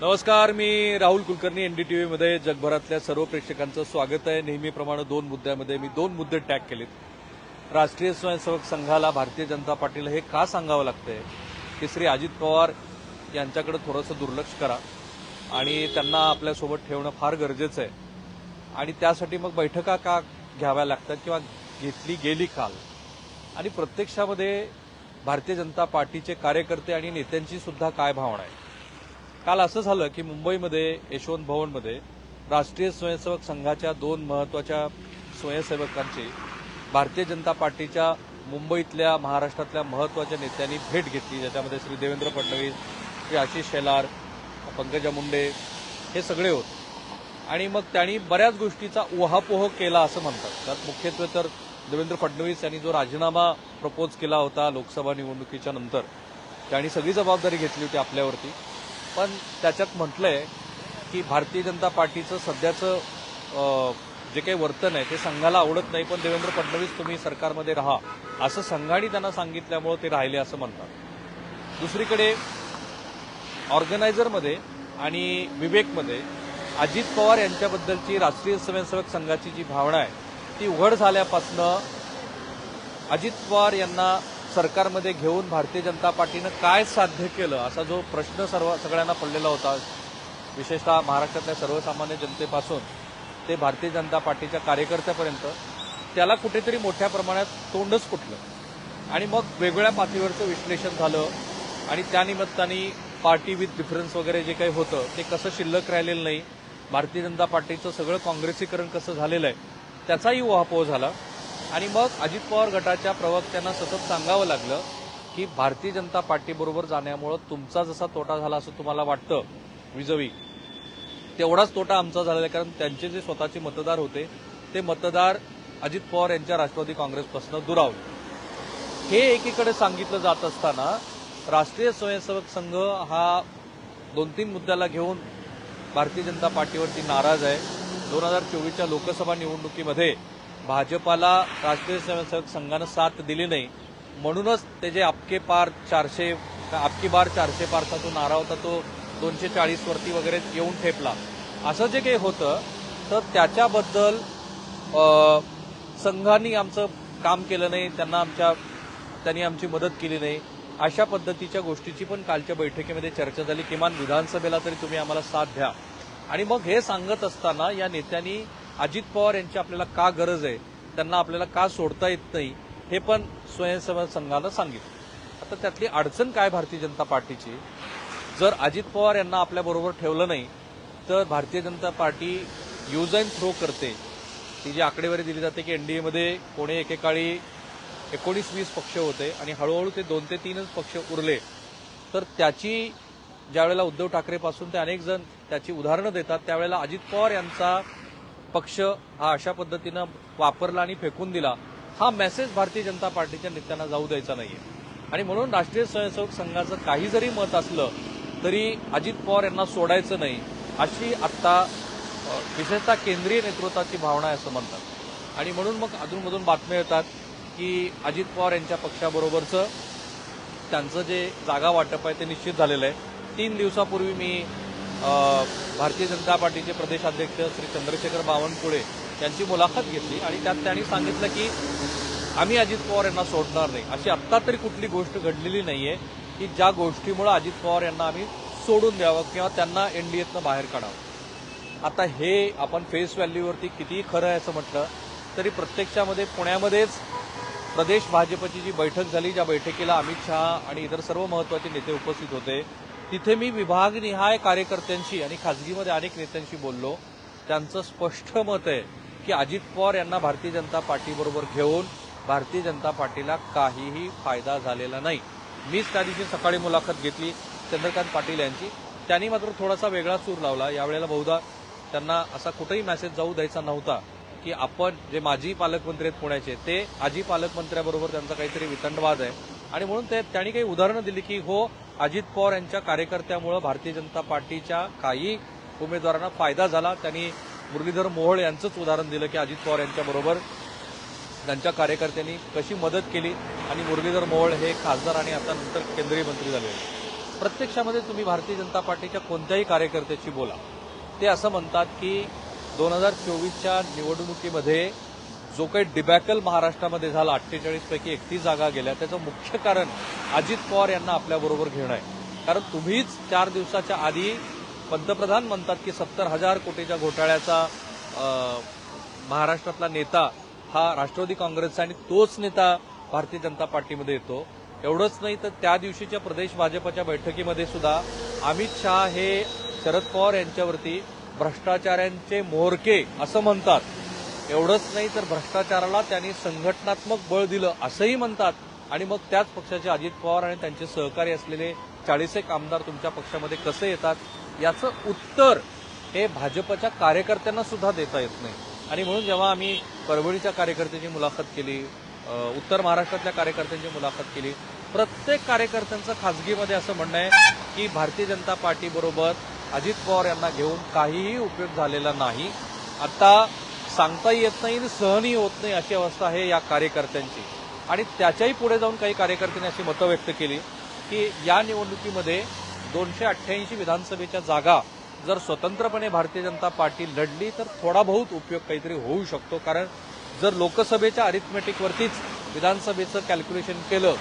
नमस्कार मी राहुल कुलकर्णी एनडीटीव्ही मध्ये जगभरातल्या सर्व प्रेक्षकांचं स्वागत आहे. नेहमीप्रमाणे दोन मुद्द्यामध्ये मी दोन मुद्दे टॅग केलेत. राष्ट्रीय स्वयंसेवक संघाला भारतीय जनता पार्टीला हे का सांगावं लागतंय? की श्री अजित पवार यांच्याकडे थोडंसं दुर्लक्ष करा आणि त्यांना आपल्यासोबत ठेवणं फार गरजेचं आहे. आणि त्यासाठी मग बैठका का घ्याव्या लागतात किंवा घेतली गेली काल? आणि प्रत्यक्षामध्ये भारतीय जनता पार्टीचे कार्यकर्ते आणि नेत्यांची सुद्धा काय भावना आहे? काल असं झालं की मुंबईमध्ये यशवंत भवनमध्ये राष्ट्रीय स्वयंसेवक संघाच्या दोन महत्त्वाच्या स्वयंसेवकांची भारतीय जनता पार्टीच्या मुंबईतल्या महाराष्ट्रातल्या महत्त्वाच्या नेत्यांनी भेट घेतली. ज्याच्यामध्ये श्री देवेंद्र फडणवीस श्री आशिष शेलार पंकजा मुंडे हे सगळे होते. आणि मग त्यांनी बऱ्याच गोष्टीचा उहापोह केला असं म्हणतात. त्यात मुख्यत्वे तर देवेंद्र फडणवीस यांनी जो राजीनामा प्रपोज केला होता लोकसभा निवडणुकीच्या नंतर त्यांनी सगळी जबाबदारी घेतली होती आपल्यावरती. पण त्याच्यात म्हटलंय की भारतीय जनता पार्टीचं सध्याचं जे काही वर्तन आहे ते संघाला आवडत नाही पण देवेंद्र फडणवीस तुम्ही सरकारमध्ये राहा. असं संघाने त्यांना सांगितल्यामुळे ते राहिले असं म्हणतात. दुसरीकडे ऑर्गनायझरमध्ये आणि विवेकमध्ये अजित पवार यांच्याबद्दलची राष्ट्रीय स्वयंसेवक संघाची जी भावना आहे ती उघड झाल्यापासनं अजित पवार यांना सरकारमध्ये घेऊन भारतीय जनता पार्टीनं काय साध्य केलं असा जो प्रश्न सर्व सगळ्यांना पडलेला होता विशेषतः महाराष्ट्रातल्या सर्वसामान्य जनतेपासून ते भारतीय जनता पार्टीच्या कार्यकर्त्यापर्यंत त्याला कुठेतरी मोठ्या प्रमाणात तोंडच फुटलं. आणि मग वेगवेगळ्या पातळीवरचं विश्लेषण झालं आणि त्यानिमित्ताने पार्टी विथ डिफरन्स वगैरे जे काही होतं ते कसं शिल्लक राहिलेलं नाही भारतीय जनता पार्टीचं सगळं काँग्रेसीकरण कसं झालेलं आहे त्याचाही उहापोह झाला. आणि मग अजित पवार गटाच्या प्रवक्त्यांना सतत सांगावं लागलं की भारतीय जनता पार्टीबरोबर जाण्यामुळं तुमचा जसा तोटा झाला असं तुम्हाला वाटतं विजवी तेवढाच तोटा आमचा झालेला आहे कारण त्यांचे जे स्वतःचे मतदार होते ते मतदार अजित पवार यांच्या राष्ट्रवादी काँग्रेसपासून दुरावले. हे एकीकडे सांगितलं जात असताना राष्ट्रीय स्वयंसेवक संघ हा दोन तीन मुद्द्याला घेऊन भारतीय जनता पार्टीवरती नाराज आहे. दोन हजार चोवीसच्या लोकसभा निवडणुकीमध्ये भाजपाला राष्ट्रीय स्वयंसेवक संघानं साथ दिली नाही. म्हणूनच त्याचे आपके पार चारशे आपकी बार चारशे पारचा तो नारा होता तो दोनशे चाळीसवरती वगैरे येऊन ठेपला. असं जे काही होतं तर त्याच्याबद्दल संघांनी आमचं काम केलं नाही त्यांना आमच्या त्यांनी आमची मदत केली नाही. अशा पद्धतीच्या गोष्टीची पण कालच्या बैठकीमध्ये चर्चा झाली. किमान विधानसभेला तरी तुम्ही आम्हाला साथ द्या. आणि मग हे सांगत असताना या नेत्यांनी अजित पवार यांची आपल्याला का गरज आहे? त्यांना आपल्याला का सोडता येत नाही? हे पण स्वयंसेवक संघानं सांगितलं. आता त्यातली अडचण काय भारतीय जनता पार्टीची? जर अजित पवार यांना आपल्याबरोबर ठेवलं नाही तर Bharatiya Janata party use and throw करते. ती जी आकडेवारी दिली जाते की एनडीएमध्ये कोणी एकेकाळी एकोणीस वीस पक्ष होते आणि हळूहळू ते दोन ते तीनच पक्ष उरले तर त्याची ज्यावेळेला उद्धव ठाकरेपासून ते अनेक जण त्याची उदाहरणं देतात त्यावेळेला अजित पवार यांचा पक्ष हा अशा पद्धतीनं वापरला आणि फेकून दिला हा मेसेज भारतीय जनता पार्टीच्या नेत्यांना जाऊ द्यायचा नाहीये. आणि म्हणून राष्ट्रीय स्वयंसेवक संघाचं काही जरी मत असलं तरी अजित पवार यांना सोडायचं नाही अशी आत्ता विशेषतः केंद्रीय नेतृत्वाची भावना आहे असं म्हणतात. आणि म्हणून मग अधूनमधून बातम्या येतात की अजित पवार यांच्या पक्षाबरोबरचं त्यांचं जे जागा वाटप आहे ते निश्चित झालेलं आहे. तीन दिवसापूर्वी मी भारतीय जनता पार्टीचे प्रदेशाध्यक्ष श्री चंद्रशेखर बावनकुळे यांची मुलाखत घेतली आणि त्यात त्यांनी सांगितलं की आम्ही अजित पवार यांना सोडणार नाही. अशी आत्ता तरी कुठली गोष्ट घडलेली नाहीये की ज्या गोष्टीमुळे अजित पवार यांना आम्ही सोडून द्यावं किंवा त्यांना एनडीएतनं बाहेर काढावं. आता हे आपण फेस व्हॅल्यूवरती कितीही खरं आहे असं म्हटलं तरी प्रत्यक्षामध्ये पुण्यामध्येच प्रदेश भाजपची जी बैठक झाली ज्या बैठकीला अमित शहा आणि इतर सर्व महत्त्वाचे नेते उपस्थित होते तिथे मी विभागनिहाय कार्यकर्त्यांशी आणि खासगीमध्ये अनेक नेत्यांशी बोललो. त्यांचं स्पष्ट मत आहे की अजित पवार यांना भारतीय जनता पार्टीबरोबर घेऊन भारतीय जनता पार्टीला काहीही फायदा झालेला नाही. मीच त्या दिवशी सकाळी मुलाखत घेतली चंद्रकांत पाटील यांची. त्यांनी मात्र थोडासा वेगळा सूर लावला. यावेळेला बहुधा त्यांना असा कुठेही मेसेज जाऊ द्यायचा नव्हता की आपण जे माजी पालकमंत्री आहेत पुण्याचे ते आजी पालकमंत्र्याबरोबर त्यांचा काहीतरी वितंडवाद आहे. आणि म्हणून ते त्यांनी काही उदाहरणं दिली की हो अजित पवार यांच्या कार्यकर्त्यामुळे भारतीय जनता पार्टीच्या काही उमेदवारांना फायदा झाला. त्यांनी मुरलीधर मोहोळ यांचंच उदाहरण दिलं की अजित पवार यांच्याबरोबर त्यांच्या कार्यकर्त्यांनी कशी मदत केली आणि मुरलीधर मोहोळ हे खासदार आणि आता नंतर केंद्रीय मंत्री झाले. प्रत्यक्षामध्ये तुम्ही भारतीय जनता पार्टीच्या कोणत्याही कार्यकर्त्याची बोला. ते असं म्हणतात की दोन हजार चोवीसच्या निवडणुकीमध्ये जो काही डिबॅकल महाराष्ट्रामध्ये झाला अठ्ठेचाळीस पैकी एकतीस जागा गेल्या त्याचं मुख्य कारण अजित पवार यांना आपल्याबरोबर घेणं आहे. कारण तुम्हीच चार दिवसाच्या आधी पंतप्रधान म्हणतात की सत्तर हजार कोटीच्या घोटाळ्याचा महाराष्ट्रातला नेता हा राष्ट्रवादी काँग्रेसचा आणि तोच नेता भारतीय जनता पार्टीमध्ये येतो. एवढंच नाही तर त्या दिवशीच्या प्रदेश भाजपच्या बैठकीमध्ये सुद्धा अमित शहा हे शरद पवार यांच्यावरती भ्रष्टाचाऱ्यांचे मोहरके असं म्हणतात. एवढंच नाही तर भ्रष्टाचाराला त्यांनी संघटनात्मक बळ दिलं असंही म्हणतात. आणि मग त्याच पक्षाचे अजित पवार आणि त्यांचे सहकारी असलेले चाळीस एक आमदार तुमच्या पक्षामध्ये कसे येतात? याचं उत्तर हे भाजपच्या कार्यकर्त्यांना सुद्धा देता येत नाही. आणि म्हणून जेव्हा आम्ही परभणीच्या कार्यकर्त्यांची मुलाखत केली उत्तर महाराष्ट्रातल्या कार्यकर्त्यांची मुलाखत केली प्रत्येक कार्यकर्त्यांचं खासगीमध्ये असं म्हणणं आहे की भारतीय जनता पार्टीबरोबर अजित पवार यांना घेऊन काहीही उपयोग झालेला नाही. आता सांगता येत नाही आणि सहनही होत नाही अशी अवस्था आहे या कार्यकर्त्यांची. आणि त्याच्याही पुढे जाऊन काही कार्यकर्त्यांनी अशी मतं व्यक्त केली की या निवडणुकीमध्ये दोनशे अठ्ठ्याऐंशी विधानसभेच्या जागा जर स्वतंत्रपणे भारतीय जनता पार्टी लढली तर थोडा बहुत उपयोग काहीतरी होऊ शकतो. कारण जर लोकसभेच्या अरिथमेटिकवरतीच विधानसभेचं कॅल्क्युलेशन केलं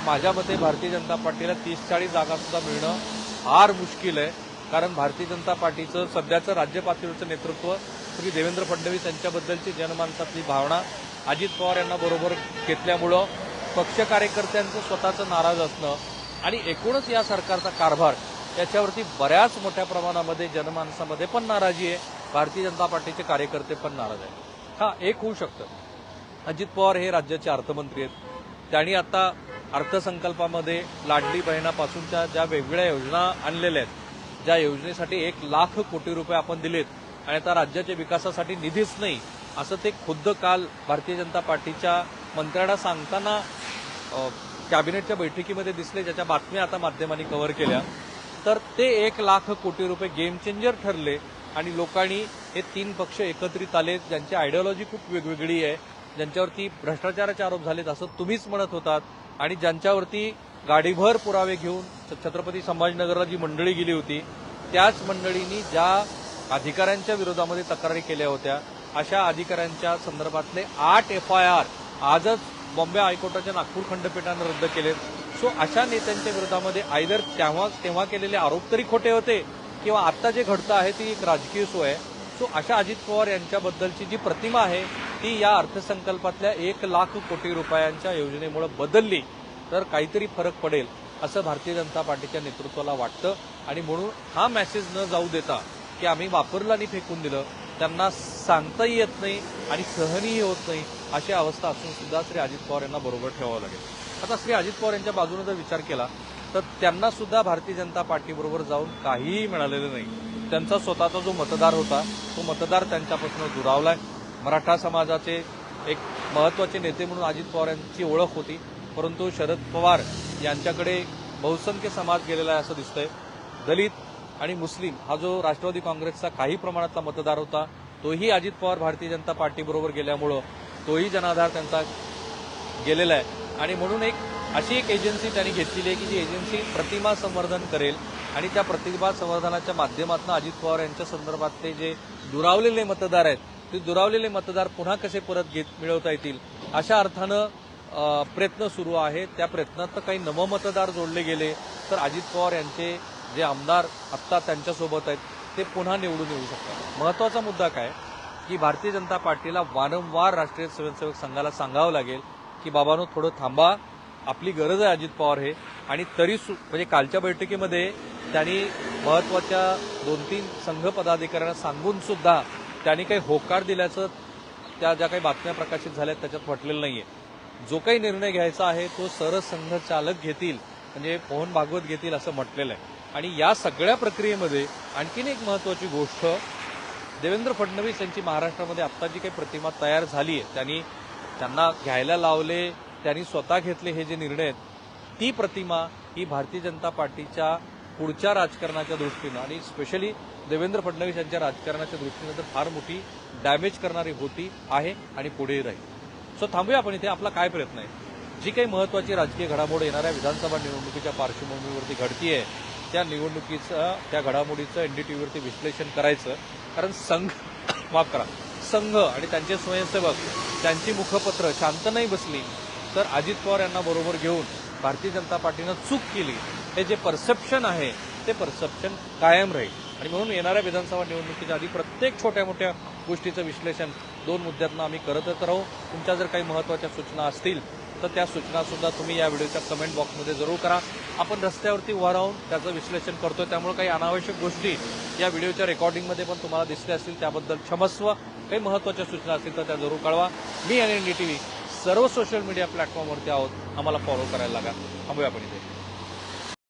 माझ्या मते भारतीय जनता पार्टीला तीस चाळीस जागासुद्धा मिळणं फार मुश्किल आहे. कारण भारतीय जनता पार्टीचं सध्याचं राज्य पातळीवरचं नेतृत्व श्री देवेंद्र फडणवीस यांच्याबद्दलची जनमानसातली भावना अजित पवार यांना बरोबर घेतल्यामुळं पक्ष कार्यकर्त्यांचं स्वतःचं नाराज असणं आणि एकूणच या सरकारचा कारभार याच्यावरती बऱ्याच मोठ्या प्रमाणामध्ये जनमानसामध्ये पण नाराजी आहे. भारतीय जनता पार्टीचे कार्यकर्ते पण नाराज आहेत. हा एक होऊ शकतं. अजित पवार हे राज्याचे अर्थमंत्री आहेत. त्यांनी आता अर्थसंकल्पामध्ये लाडली बहिणापासूनच्या ज्या वेगवेगळ्या योजना आणलेल्या आहेत ज्या योजनेसाठी एक लाख कोटी रुपये आपण दिलेत आणि आता राज्याच्या विकासासाठी निधीच नाही असं ते खुद्द काल भारतीय जनता पार्टीच्या मंत्र्यांना सांगताना कॅबिनेटच्या बैठकीमध्ये दिसले ज्याच्या बातम्या आता माध्यमांनी कव्हर केल्या. तर ते एक लाख कोटी रुपये गेम चेंजर ठरले आणि लोकांनी हे तीन पक्ष एकत्रित आले. ज्यांची आयडिओलॉजी खूप वेगवेगळी आहे ज्यांच्यावरती भ्रष्टाचाराचे आरोप झालेत असं तुम्हीच म्हणत होतात आणि ज्यांच्यावरती गाडीभर पुरावे घेऊन छत्रपती संभाजीनगरला जी मंडळी गेली होती त्याच मंडळींनी ज्या अधिकाऱ्यांच्या विरोधामध्ये तक्रारी केल्या होत्या. अशा अधिकाऱ्यांच्या संदर्भातले आठ एफ आय आर आजच बॉम्बे हायकोर्टाच्या नागपूर खंडपीठानं रद्द केले सो अशा नेत्यांच्या विरोधामध्ये आयदर तेव्हा तेव्हा केलेले आरोप तरी खोटे होते किंवा आता जे घडतं आहे ती एक राजकीय सोय आहे. सो अशा अजित पवार यांच्याबद्दलची जी प्रतिमा आहे ती या अर्थसंकल्पातल्या एक लाख कोटी रुपयांच्या योजनेमुळे बदलली. तर काहीतरी फरक पडेल असं भारतीय जनता पार्टीच्या नेतृत्वाला वाटतं. आणि म्हणून हा मेसेज न जाऊ देता की आम्ही वापरलं आणि फेकून दिलं. त्यांना सांगताही येत नाही आणि सहनही होत नाही अशी अवस्था असून सुद्धा श्री अजित पवार यांना बरोबर ठेवावं लागेल. आता श्री अजित पवार यांच्या बाजूने जर विचार केला तर त्यांना सुद्धा भारतीय जनता पार्टीबरोबर जाऊन काहीही मिळालेलं नाही. त्यांचा स्वतःचा जो मतदार होता तो मतदार त्यांच्यापासून दुरावलाय. मराठा समाजाचे एक महत्त्वाचे नेते म्हणून अजित पवार यांची ओळख होती परंतु शरद पवार यांच्याकडे बहुसंख्य समाज गेलेला आहे असं दिसतंय. दलित आणि मुस्लिम हा जो राष्ट्रवादी काँग्रेसचा काही प्रमाणातला मतदार होता तोही अजित पवार भारतीय जनता पार्टीबरोबर गेल्यामुळं तोही जनाधार त्यांचा गेलेला आहे. आणि म्हणून एक अशी एक एजन्सी त्यांनी घेतलेली आहे की जी एजन्सी प्रतिमा संवर्धन करेल आणि त्या प्रतिभा संवर्धनाच्या माध्यमातून अजित पवार यांच्या संदर्भातले जे दुरावलेले मतदार आहेत ते दुरावलेले मतदार पुन्हा कसे परत घेत मिळवता येतील अशा अर्थानं प्रयत्न सुरू आहे. त्या प्रयत्नात काही नवमतदार जोडले गेले तर अजित पवार यांचे जे आमदार आत्ता त्यांच्यासोबत आहेत ते पुन्हा निवडून येऊ शकतात. महत्त्वाचा मुद्दा काय? की भारतीय जनता पार्टीला वारंवार राष्ट्रीय स्वयंसेवक संघाला सांगावं लागेल की बाबांनो थोडं थांबा. आपली गरज आहे अजित पवार हे. आणि तरी म्हणजे कालच्या बैठकीमध्ये त्यांनी महत्त्वाच्या दोन तीन संघ पदाधिकाऱ्यांना सांगून सुद्धा त्यांनी काही होकार दिल्याचं त्या ज्या काही बातम्या प्रकाशित झाल्या त्याच्यात म्हटलेलं नाहीये. जो काही निर्णय घ्यायचा आहे तो सरसंघ चालक घेतील म्हणजे मोहन भागवत घेतील असं म्हटलेलं आहे. आणि या सगळ्या प्रक्रियेमध्ये आणखीन एक महत्वाची गोष्ट देवेंद्र फडणवीस यांची महाराष्ट्रामध्ये आत्ता जी काही प्रतिमा तयार झाली आहे त्यांनी त्यांना घ्यायला लावले त्यांनी स्वतः घेतले हे जे निर्णय आहेत ती प्रतिमा ही भारतीय जनता पार्टीच्या पुढच्या राजकारणाच्या दृष्टीनं आणि स्पेशली देवेंद्र फडणवीस यांच्या राजकारणाच्या दृष्टीनं तर फार मोठी डॅमेज करणारी होती आहे आणि पुढेही राहील. सो थांबूया आपण इथे. आपला काय प्रयत्न आहे? जी काही महत्वाची राजकीय घडामोड येणाऱ्या विधानसभा निवडणुकीच्या पार्श्वभूमीवरती घडतीये त्या निवडणुकीचं त्या घडामोडीचं एनडीटीव्हीवरती विश्लेषण करायचं. कारण संघ माफ करा संघ आणि त्यांचे स्वयंसेवक त्यांची मुखपत्र शांत नाही बसली. तर अजित पवार यांना बरोबर घेऊन भारतीय जनता पार्टीनं चूक केली. हे जे परसेप्शन आहे ते परसेप्शन कायम राहील. आणि म्हणून येणाऱ्या विधानसभा निवडणुकीच्या आधी प्रत्येक छोट्या मोठ्या गोष्टीचं विश्लेषण दोन मुद्द्यांना आम्ही करतच राहू. तुमच्या जर काही महत्त्वाच्या सूचना असतील तर त्या सूचनासुद्धा तुम्ही या व्हिडिओच्या कमेंट बॉक्समध्ये जरूर करा. आपण रस्त्यावरती उभा राहून त्याचं विश्लेषण करतोय. त्यामुळे काही अनावश्यक गोष्टी या व्हिडिओच्या रेकॉर्डिंगमध्ये पण तुम्हाला दिसल्या असतील. त्याबद्दल क्षमस्व काही महत्त्वाच्या सूचना असतील तर त्या जरूर कळवा. मी N E D T V सर्व सोशल मीडिया प्लॅटफॉर्मवरती आहोत. आम्हाला फॉलो करायला लागा. थांबूया आपण इथे.